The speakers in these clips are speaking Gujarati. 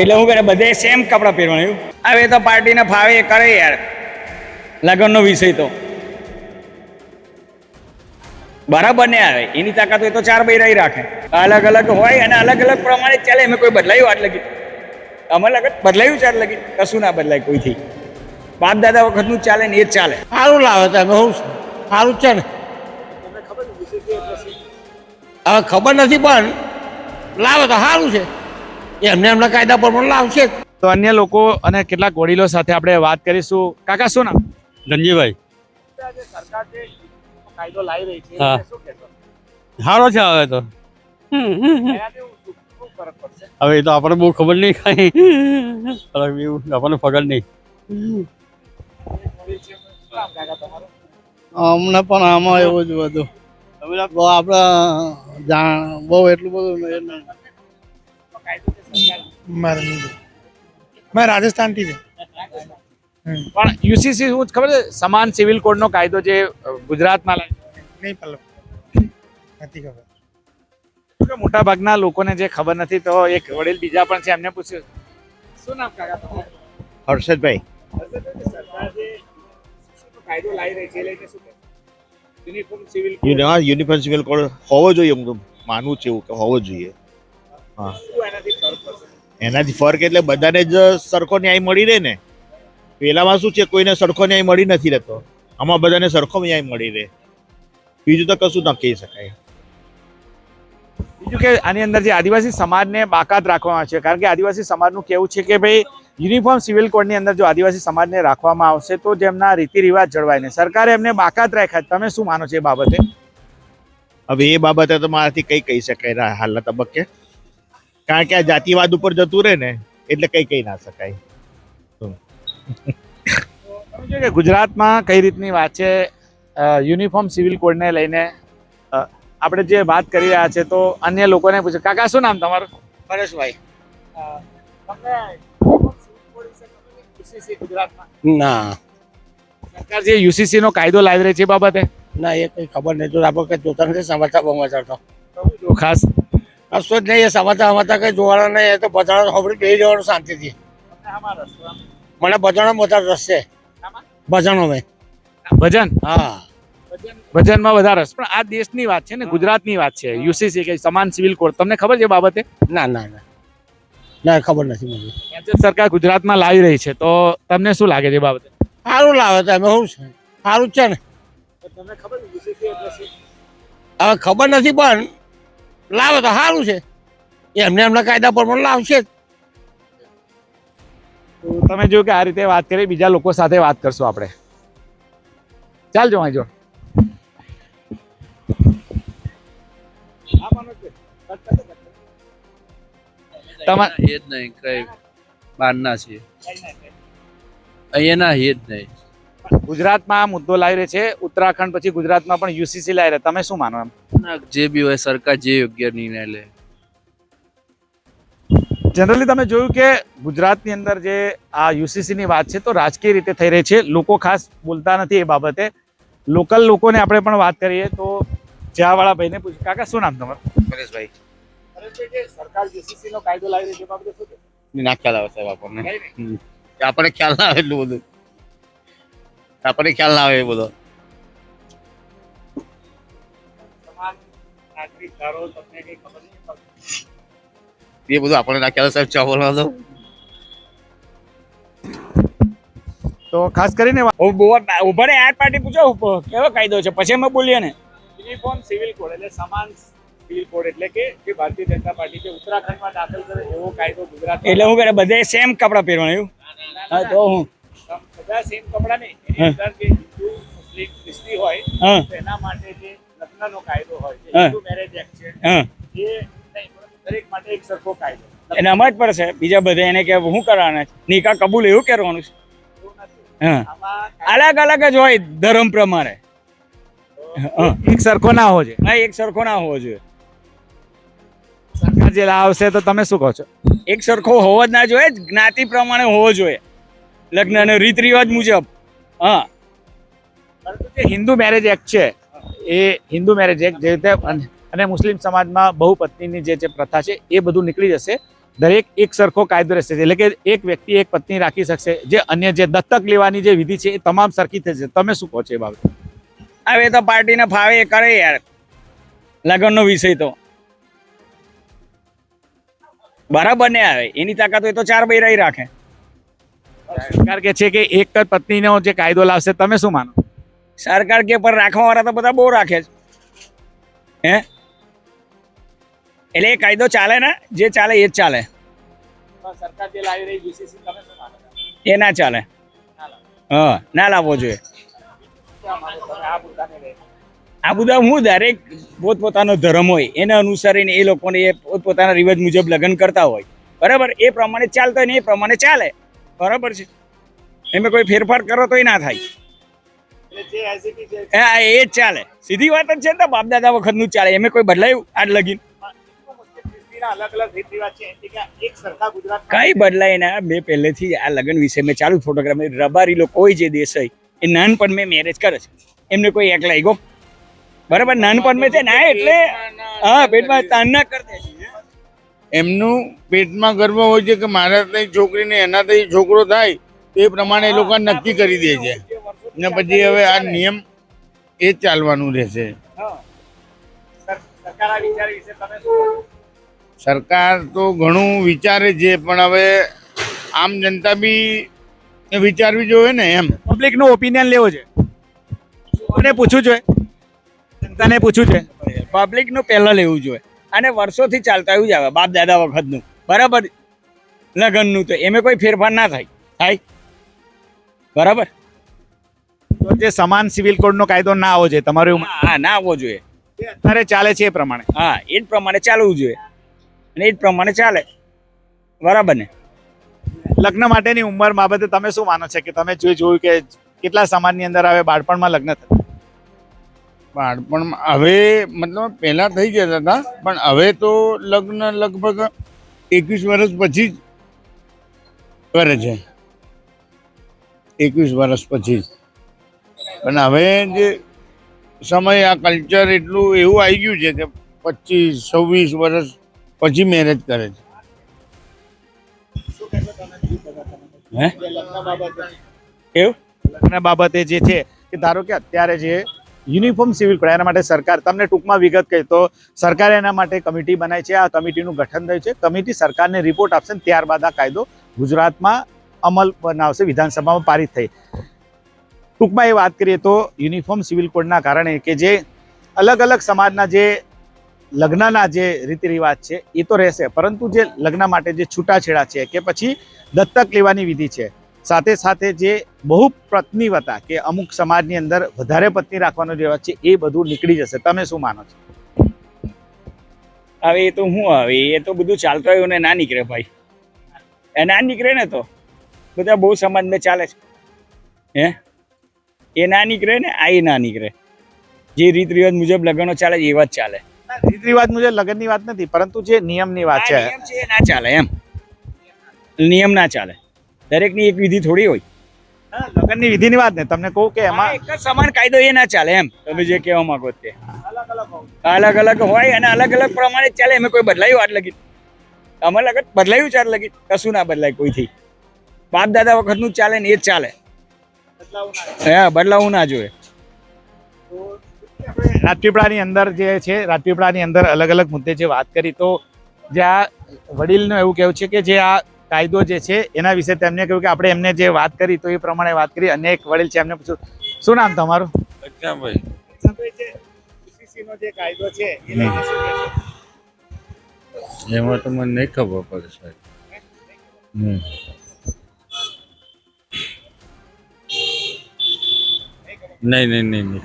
એટલે હું કરે બધે સેમ કપડાં પહેરવાનું હવે તો પાર્ટીને ફાવે એ કરે યાર. લગ્નનો વિષય તો. બરાબર ને આવે એની તાકાત હોય તો ચાર બૈરાઈ રાખે. અલગ અલગ હોય અને અલગ અલગ પ્રમાણે જ ચાલે અમે કોઈ બદલાયું આટ લગી. અમે લગત બદલાયું ચાર લગી. કશું ના બદલાય કોઈથી બાપ દાદા વખતનું ચાલે ને એ જ ચાલે. સારું લાવે તમે હું સારું છે ને? હવે ખબર નથી પણ લાવે તો સારું છે. એમને એમના કાયદા પ્રમાણે લાવશે જ. તો અન્ય લોકો અને કેટલાક વડીલો સાથે આપણે વાત કરીશું કાકા શું નામ ધનજીભાઈ કાયદો લાવી રહી છે? સારો છે હવે તો? હવે એ તો આપણને બહુ ખબર નહીં કઈ આપણને ફગર નહીં? અમને પણ આમાં એવું જ બધું આપણે જાણ બહુ એટલું બધું મારે મેં રાજસ્થાનથી છે. પણ યુસીસી શું ખબર છે? સમાન સિવિલ કોડનો કાયદો જે ગુજરાતમાં નહીં પલ્લવ નથી ખબર. મોટા ભાગના લોકોને જે ખબર નથી તો એક વડીલ બીજા પણ છે એમને પૂછ્યું. શું નામ કાકા તમારું? હર્ષદભાઈ. સરકાર જે કાયદો લાવી રહી છે લઈને શું? Uniform civil uniform civil code હોવો જોઈએ હું તો માનવું છે એવું કે હોવો જોઈએ. એનાથી ફરક પડશે. એનાથી ફરક એટલે બધાને જ સરખો ન્યાય મળી રહે ને? પેલામાં શું છે કોઈને સરખો ન્યાય મળી નથી રહેતો. આમાં બધાને સરખો ન્યાય મળી રહે. બીજું તો કશું ન કહી શકાય. બીજું કે આની અંદર જે આદિવાસી સમાજને બાકાત રાખવામાં આવે છે કારણ કે આદિવાસી સમાજનું કેવું છે કે ભાઈ યુનિફોર્મ સિવિલ કોડની અંદર જો આદિવાસી સમાજને રાખવામાં આવશે તો જેમના રીતિ રિવાજ જળવાય ને. સરકારે એમને બાકાત રાખ્યા. તમે શું માનો છો એ બાબતે? હવે એ બાબતે તો મારાથી કંઈ કહી શકાય. હાલના તબક્કે કારણ કે આ જાતિવાદ ઉપર જતું રહે ને એટલે કંઈ કહી ના શકાય. કે ગુજરાતમાં કઈ રીતની વાત છે? યુનિફોર્મ સિવિલ કોડને લઈને આપણે જે વાત કરી રહ્યા છે તો અન્ય લોકોને પૂછે. કાકા શું નામ તમારું? પરેશભાઈ. ગુજરાતમાં? ના. સરકાર જે યુસીસી નો કાયદો લાવી રહી છે એ બાબતે? ના એ કંઈ ખબર નહીં. જો આપણે કંઈ જોતા નથી સમાચાર બહુ તો ખાસ કશું જ નહીં સમાતા સમાતા કઈ કંઈ જોવાના નહીં તો બધાણા ખબર બેસી જવાનું શાંતિથી. મને બધાનો વધારે રસ છે. ભજનો મેં. ભજન? હા. ભજનમાં વધારે રસ. પણ આ દેશની વાત છે ને ગુજરાતની વાત છે. યુસીસી કે સમાન સિવિલ કોડ તમને ખબર છે એ બાબતે? ના ના ના. ના ખબર નથી મને. રાજ્ય સરકાર ગુજરાતમાં લાવી રહી છે. તો તમને શું લાગે છે એ બાબતે? સારું લાવે તો અમે શું છે. સારું છે ને. તમને ખબર હવે ખબર નથી પણ લાવે તો સારું છે. એમને એમના કાયદા પ્રમાણે લાવશે જ. તમે જોયું કે આ રીતે વાત કરી બીજા લોકો સાથે વાત કરશું આપણે. ચાલજો વાંચો તમારે એ જ નહીં કઈ બહારના છીએ. અહીંયાના એ જ નહીં. ગુજરાતમાં આ મુદ્દો લાવી રહી છે. ઉત્તરાખંડ પછી ગુજરાતમાં પણ યુસીસી લાવી રહ્યા તમે શું માનો એમ? જે બી હોય સરકાર જે યોગ્ય નિર્ણય લે. જનરલી તમે જોયું કે ગુજરાતની અંદર જે આ યુસીસીની વાત છે તો રાજકીય રીતે થઈ રહી છે. લોકો ખાસ બોલતા નથી એ બાબતે. લોકલ લોકોને આપણે પણ વાત કરીએ તો ચા વાળા ભાઈને પૂછ્યું કાકા શું નામ તમારું? પરેશભાઈ સરકાર યુસીસી નો કાયદો લાવી રહી છે બાબતે શું ના ખ્યાલ આવે સાહેબ આપણને. આપણને ખ્યાલ ના આવે એટલું બધું. આપણને ખ્યાલ ના આવે એ બધો. એ બધું આપણને ના ખ્યાલ સાહેબ ચા બોલવા દો. તો ખાસ કરીને ઊભા આ પાર્ટી પૂછો કેવો કાયદો છે? પછી અમે બોલીએ ને. યુનિફોર્મ સિવિલ કોડ એટલે સમાન સિવિલ કોડ એટલે કે જે ભારતીય જનતા પાર્ટી છે ઉત્તરાખંડમાં દાખલ કરે એવો કાયદો ગુજરાત એટલે હું કરે બધે સેમ કપડાં પહેરવાનું એવું? હા તો હું બધા સેમ કપડા નહીં એની અંદર જે હિન્દુ મુસ્લિમ ખ્રિસ્તી હોય એના માટે જે લગ્નનો કાયદો હોય જે હિન્દુ મેરેજ એક્ટ છે એ નહીં દરેક માટે એક સરખો કાયદો એને અમજ પડશે. બીજા બધા એને કે શું કરવાના છે? નિકા કબૂલ એવું કરવાનું છે? હા અલગ અલગ જ હોય ધર્મ પ્રમાણે. હા એક સરખો ના હોવો જોઈએ. હા એક સરખો ના હોવો જોઈએ. સરકાર જે લાવશે તો તમે શું કહો છો? એક સરખો હોવો જ ના જોઈએ જ્ઞાતિ પ્રમાણે હોવો જોઈએ. લગ્ન અને રીત રિવાજ મુજબ. હા. પરંતુ જે હિન્દુ મેરેજ એક્ટ છે એ હિન્દુ મેરેજ એક્ટ જે રીતે અને- મુસ્લિમ સમાજમાં બહુ પત્નીની જે પ્રથા છે એ બધું નીકળી જશે. દરેક એક સરખો કાયદો રહેશે. એટલે કે એક વ્યક્તિ એક પત્ની રાખી શકશે. જે અન્ય જે દત્તક લેવાની જે વિધિ છે એ તમામ સરખી થશે તમે શું કહો છો એ બાબતે? હવે તો પાર્ટીને ફાવે એ કરે યાર. લગ્નનો વિષય તો. બરાબર ને આવે? એની તાકાત હોય તો ચાર બૈરાઈ રાખે. સરકાર કે છે કે એક જ પત્નીનો જે કાયદો લાવશે તમે શું માનો? સરકાર કે પર રાખવા વાળા તો બધા બહુ રાખે છે. હે? એટલે એ કાયદો ચાલે ને? જે ચાલે એ જ ચાલે. સરકાર જે લાવી રહી બીસીસી તમે શું માનો? એ ના ચાલે. હા ના લાવવો જોઈએ. આ બધા હું દરેક પોતપોતાનો ધર્મ હોય એને અનુસરીને એ લોકોને એ પોતપોતાના રિવાજ મુજબ લગ્ન કરતા હોય. બરાબર? એ પ્રમાણે ચાલતો હોય ને એ પ્રમાણે ચાલે. બરાબર છે? એમાં કોઈ ફેરફાર કરો તોય ના થાય. હા એ જ ચાલે. સીધી વાત જ છે ને બાપ દાદા વખતનું ચાલે. એમાં કોઈ બદલાયું આજ લગીન? કઈ બદલાય ના? મેં પહેલેથી આ લગ્ન વિશે મેં ચાલુ ફોટોગ્રાફી રબારી લોકો હોય જે હોય, એ નાનપણ મેં મેરેજ કરે છે. એમને કોઈ એક લાગ્યો? બરાબર? નાનપણ મેં છે ના એટલે, હા, પેટમાં તાન ના કરતા એમનું પેટમાં ગર્વ હોય છે કે મારા તઈ છોકરીને એનાથી છોકરો થાય એ પ્રમાણે એ લોકો નક્કી કરી દે છે. ને પછી હવે આ નિયમ એ જ ચાલવાનું રહેશે. સરકાર આ વિચાર વિશે તમે શું કહો? છો? સરકાર તો ઘણું વિચારે છે પણ હવે આમ જનતા બી વિચારવી જોઈએ ને એમ. પબ્લિકનું ઓપિનિયન લેવો છે. કોને પૂછવું જોઈએ? જનતાને પૂછવું છે પબ્લિકનું પહેલા લેવું જોઈએ. અને વર્ષોથી ચાલતા એવું જ આવે બાપ દાદા વખતનું. બરાબર? લગ્નનું તો એમાં કોઈ ફેરફાર ના થાય. થાય? બરાબર? તો જે સમાન સિવિલ કોડનો કાયદો ના આવવો જોઈએ તમારું હા ના આવવો જોઈએ. અત્યારે ચાલે છે એ પ્રમાણે. હા એ જ પ્રમાણે ચાલવું જોઈએ. અને એ જ પ્રમાણે ચાલે. બરાબર ને? લગ્ન માટેની ઉંમર બાબતે તમે શું માનો છો? કે તમે જોઈ જોયું કે કેટલા સમાજની અંદર હવે બાળપણમાં લગ્ન થતા? બાળપણમાં હવે મતલબ પહેલાં થઈ જતા હતા પણ હવે તો લગ્ન લગભગ એકવીસ વર્ષ પછી જ કરે છે. એકવીસ વર્ષ પછી જ. પણ હવે જે સમય, આ કલ્ચર એટલું એવું આવી ગયું છે કે પચીસ, છવ્વીસ વર્ષ પછી મેરેજ કરે છે. હે? કેવું લગ્ન બાબતે જે છે કે ધારો કે અત્યારે જે યુનિફોર્મ સિવિલ કોડ એના માટે સરકાર તમને ટૂંકમાં વિગત કહી તો સરકારે એના માટે કમિટી બનાવી છે. આ કમિટીનું ગઠન થયું છે. કમિટી સરકારને રિપોર્ટ આપશે ત્યારબાદ આ કાયદો ગુજરાતમાં અમલ બનાવશે. વિધાનસભામાં પારિત થઈ. ટૂંકમાં એ વાત કરીએ તો યુનિફોર્મ સિવિલ કોડના કારણે કે જે અલગ અલગ સમાજના જે લગ્નના જે રીતિ રિવાજ છે એ તો રહેશે. પરંતુ જે લગ્ન માટે જે છૂટાછેડા છે કે પછી દત્તક લેવાની વિધિ છે. સાથે સાથે જે બહુ પત્નીવતા કે અમુક સમાજની અંદર વધારે પત્ની રાખવાનો જે વાત છે એ બધું નીકળી જશે. તમે શું માનો છો? હવે એ તો હું હવે એ તો બધું ચાલતો હોય ને ના નીકળે ભાઈ. એ ના નીકળે ને તો. બધા બહુ સમાજમાં ચાલે છે. હે? એ ના નીકળે ને આ એ ના નીકળે. જે રીત રિવાજ મુજબ લગ્નો ચાલે છે એવા જ ચાલે. રીત રિવાજ મુજબ લગ્નની વાત નથી પરંતુ જે નિયમની વાત છે. છે એ ના ચાલે એમ. નિયમ ના ચાલે. દરેકની એક વિધિ થોડી હોય. લગ્નની વિધિની વાત ને તમને કહું કે એમાં એક જ સમાન કાયદો એ ના ચાલે એમ. તમે જે કહેવા માંગો તે. અલગ અલગ હોય. અને અલગ અલગ પ્રમાણે ચાલે. એમાં કોઈ બદલાયું આટ લગી. અમે લગત બદલાયું ચાર લગી. કશું ના બદલાય કોઈથી. બાપ દાદા વખતનું ચાલે ને એ જ ચાલે. હા બદલાવું ના જોઈએ. રાજપીપળાની અંદર જે છે રાજપીપળાની અંદર અલગ અલગ મુદ્દે જે વાત કરી તો જે આ વડીલનું એવું કહેવું છે કે જે આ કાયદો જે છે એના વિશે તેમને કહ્યું કે આપણે એમને જે વાત કરી તો એ પ્રમાણે વાત કરી. અને એક વડીલ છે એમને પૂછ્યું શું નામ તમારું? નો જે કાયદો છે એ લઈને શું કહેશો? એમાં તો મને નહીં ખબર પડે સાહેબ. નહીં નહીં નહીં નહીં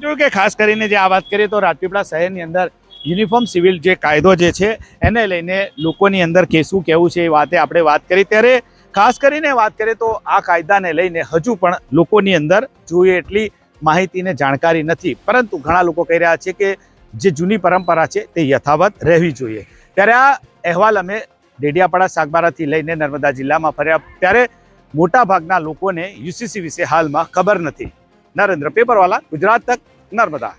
જોયું કે ખાસ કરીને જે આ વાત કરીએ તો રાજપીપળા શહેરની અંદર યુનિફોર્મ સિવિલ જે કાયદો જે છે, એને લઈને લોકોની અંદર કે શું કહેવું છે એ વાતે આપણે વાત કરી. ત્યારે ખાસ કરીને વાત કરીએ તો આ કાયદાને લઈને હજુ પણ લોકોની અંદર જોઈએ એટલી માહિતીને જાણકારી નથી. પરંતુ ઘણા લોકો કહી રહ્યા છે કે જે જૂની પરંપરા છે તે યથાવત રહેવી જોઈએ. ત્યારે આ અહેવાલ અમે ડેડિયાપાડા સાગબારાથી લઈને નર્મદા જિલ્લામાં ફર્યા. ત્યારે મોટા ભાગના લોકોને યુસીસી વિશે હાલમાં ખબર નથી. નરેન્દ્ર પેપરવાલા, ગુજરાત તક, નર્મદા.